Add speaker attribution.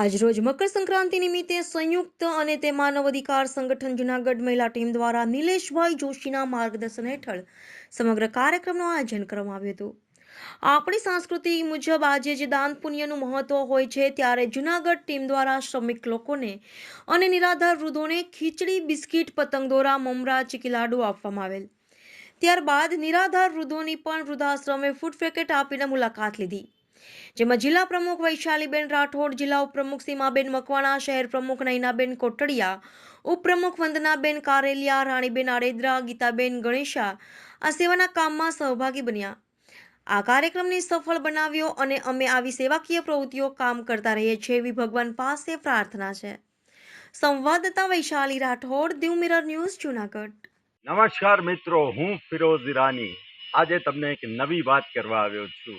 Speaker 1: આજરોજ મકર સંક્રાંતિ નિમિત્તે સંયુક્ત અને તે માનવ અધિકાર સંગઠન જૂનાગઢ મહિલા ટીમ દ્વારા નિલેશભાઈ જોશીના માર્ગદર્શન હેઠળ સમગ્ર કાર્યક્રમનું આયોજન કરવામાં આવ્યું હતું. આપણી સંસ્કૃતિ મુજબ આજે જે દાન પુણ્યનું મહત્વ હોય છે, ત્યારે જૂનાગઢ ટીમ દ્વારા શ્રમિક લોકોને અને નિરાધાર વૃદ્ધોને ખીચડી, બિસ્કિટ, પતંગ દોરા, મમરા, ચીકી લાડુ આપવામાં આવેલ. ત્યારબાદ નિરાધાર વૃદ્ધોની પણ વૃદ્ધાશ્રમે ફૂડ પેકેટ આપીને મુલાકાત લીધી. જેમાં જિલ્લા પ્રમુખ વૈશાલીબેન રાઠોડ, જિલ્લા ઉપપ્રમુખ સીમાબેન મકવાણા, શહેર પ્રમુખ નૈનાબેન કોટડિયા, ઉપપ્રમુખ વંદનાબેન કારેલિયા, રાણીબેન આડેદરા, ગીતાબેન ગણેશા આ સેવાના કામમાં સહભાગી બન્યા. આ કાર્યક્રમને સફળ બનાવ્યો અને અમે આવી સેવાકીય પ્રવૃત્તિઓ કામ કરતા રહીએ છીએ એવી ભગવાન પાસે પ્રાર્થના છે. સંવાદદાતા વૈશાલી રાઠોડ દીવ મિરર ન્યૂઝ, જુનાગઢ.
Speaker 2: નમસ્કાર મિત્રો, હું ફિરોઝ ઈરાની. આજે તમને એક નવી વાત કરવા આવ્યો છું.